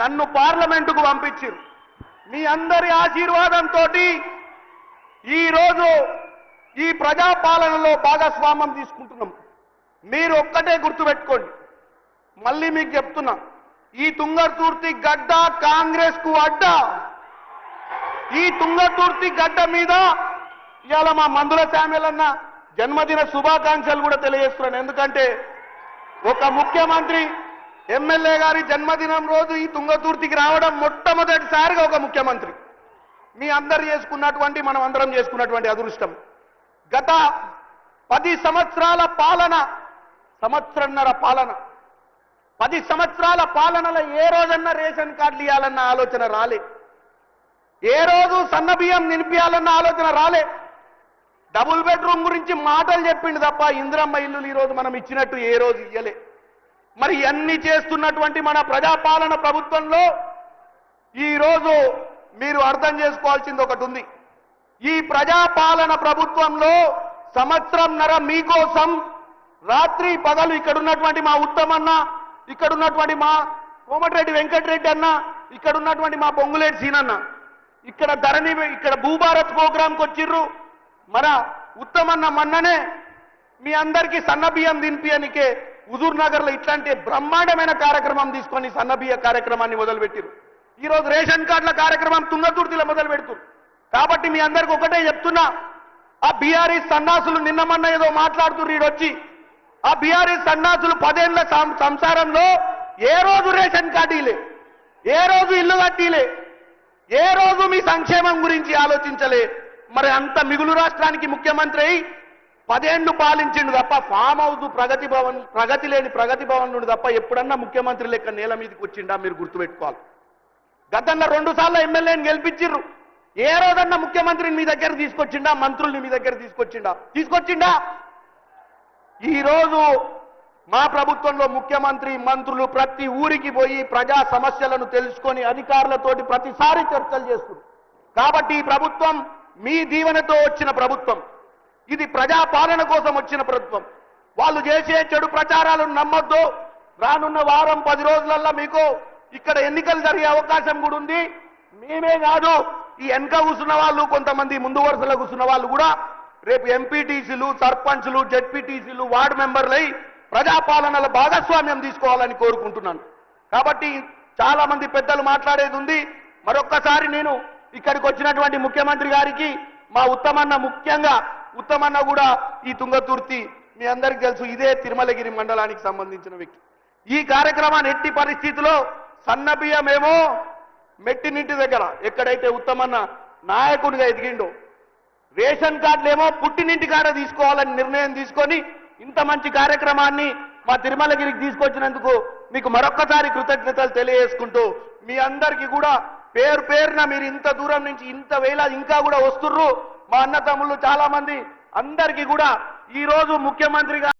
నన్ను పార్లమెంటుకు పంపించారు మీ అందరి ఆశీర్వాదంతో ఈరోజు ఈ ప్రజాపాలనలో భాగస్వామ్యం తీసుకుంటున్నాం. మీరు ఒక్కటే గుర్తుపెట్టుకోండి. మళ్ళీ మీకు చెప్తున్నా ఈ తుంగతుర్తి గడ్డ కాంగ్రెస్కు అడ్డ. ఈ తుంగతుర్తి గడ్డ మీద ఇవాళ మా మందుల శామ్యుల్ జన్మదిన శుభాకాంక్షలు కూడా తెలియజేస్తున్నాను. ఎందుకంటే ఒక ముఖ్యమంత్రి ఎమ్మెల్యే గారి జన్మదినం రోజు ఈ తుంగతూర్తికి రావడం మొట్టమొదటిసారిగా ఒక ముఖ్యమంత్రి. మీ అందరు చేసుకున్నటువంటి మనం అందరం చేసుకున్నటువంటి అదృష్టం. గత పది సంవత్సరాల పాలన సంవత్సరన్నర పాలన పది సంవత్సరాల పాలనలో ఏ రోజన్నా రేషన్ కార్డులు ఇవ్వాలన్న ఆలోచన రాలే. ఏ రోజు సన్న బియ్యం ఆలోచన రాలే. డబుల్ బెడ్రూమ్ గురించి మాటలు చెప్పిండు తప్ప ఇందిరమ్మ ఇల్లులు ఈరోజు మనం ఇచ్చినట్టు ఏ రోజు ఇయ్యలే. మరి ఇవన్నీ చేస్తున్నటువంటి మన ప్రజాపాలన ప్రభుత్వంలో ఈరోజు మీరు అర్థం చేసుకోవాల్సింది ఒకటి ఉంది. ఈ ప్రజాపాలన ప్రభుత్వంలో సంవత్సరంన్నర మీకోసం రాత్రి పగలు ఇక్కడ ఉన్నటువంటి మా ఉత్తమన్న ఇక్కడ ఉన్నటువంటి మా కోమటిరెడ్డి వెంకటరెడ్డి అన్న ఇక్కడ ఉన్నటువంటి మా పొంగులేటి సీనన్న ఇక్కడ ధరణి ఇక్కడ భూభారత్ ప్రోగ్రాంకి వచ్చిర్రు. మన ఉత్తమన్న మన్ననే మీ అందరికీ సన్న బియ్యం దింపియనికే హుజూర్ నగర్లో ఇట్లాంటి బ్రహ్మాండమైన కార్యక్రమం తీసుకొని సన్నబియ్య కార్యక్రమాన్ని మొదలుపెట్టిరు. ఈరోజు రేషన్ కార్డుల కార్యక్రమం తుంగతుర్తిలో మొదలు పెడుతురు కాబట్టి మీ అందరికి ఒకటే చెప్తున్నా ఆ బీఆర్ఈ సన్నాసులు నిన్నమన్న ఏదో మాట్లాడుతున్నారు వచ్చి ఆ బీఆర్ఈ సన్నాసులు పదేళ్ళ సంసారంలో ఏ రోజు రేషన్ కార్డీలే ఏ రోజు ఇల్లు కట్టిలే? ఏ రోజు మీ సంక్షేమం గురించి ఆలోచించలే? మరి అంత మిగులు రాష్ట్రానికి ముఖ్యమంత్రి అయి పదేళ్ళు పాలించిండు తప్ప ఫామ్ హౌస్ ప్రగతి భవన్ ప్రగతి లేని ప్రగతి భవన్ నుండి తప్ప ఎప్పుడన్నా ముఖ్యమంత్రి లెక్క నేల మీదకి వచ్చిండా మీరు గుర్తుపెట్టుకోవాలి. గతంలో రెండు సార్లు ఎమ్మెల్యేని గెలిపించిర్రు. ఏ రోజన్నా ముఖ్యమంత్రిని మీ దగ్గర తీసుకొచ్చిండా మంత్రుల్ని మీ దగ్గర తీసుకొచ్చిండా? తీసుకొచ్చిండా? ఈ రోజు మా ప్రభుత్వంలో ముఖ్యమంత్రి మంత్రులు ప్రతి ఊరికి పోయి ప్రజా సమస్యలను తెలుసుకొని అధికారులతోటి ప్రతిసారి చర్చలు చేస్తున్నారు. కాబట్టి ఈ ప్రభుత్వం మీ దీవెనతో వచ్చిన ప్రభుత్వం. ఇది ప్రజాపాలన కోసం వచ్చిన ప్రభుత్వం. వాళ్ళు చేసే చెడు ప్రచారాలను నమ్మొద్దు. రానున్న వారం పది రోజులల్లో మీకు ఇక్కడ ఎన్నికలు జరిగే అవకాశం కూడా ఉంది. మేమే కాదు ఈ వెనక కూర్చున్న వాళ్ళు కొంతమంది ముందు వరుసలో కూర్చున్న వాళ్ళు కూడా రేపు ఎంపీటీసీలు సర్పంచ్లు జడ్పీటీసీలు వార్డు మెంబర్లై ప్రజాపాలనలో భాగస్వామ్యం తీసుకోవాలని కోరుకుంటున్నాను. కాబట్టి చాలా మంది పెద్దలు మాట్లాడేది ఉంది. మరొక్కసారి నేను ఇక్కడికి వచ్చినటువంటి ముఖ్యమంత్రి గారికి మా ఉత్తమన్న ముఖ్యంగా ఉత్తమన్న కూడా ఈ తుంగతుర్తి మీ అందరికీ తెలుసు ఇదే తిరుమలగిరి మండలానికి సంబంధించిన వ్యక్తి. ఈ కార్యక్రమాన్ని ఎట్టి పరిస్థితిలో సన్నబియ్యమేమో మెట్టినింటి దగ్గర ఎక్కడైతే ఉత్తమన్న నాయకుడిగా ఎదిగిండో రేషన్ కార్డులేమో పుట్టినింటి కాడ తీసుకోవాలని నిర్ణయం తీసుకొని ఇంత మంచి కార్యక్రమాన్ని మా తిరుమలగిరికి తీసుకొచ్చినందుకు మీకు మరొక్కసారి కృతజ్ఞతలు తెలియజేసుకుంటూ మీ అందరికీ కూడా పేరు పేరున మీరు ఇంత దూరం నుంచి ఇంత వేళ ఇంకా కూడా వస్తుర్రు. మా అన్న తమ్ముళ్ళు చాలా మంది అందరికీ కూడా ఈ రోజు ముఖ్యమంత్రిగా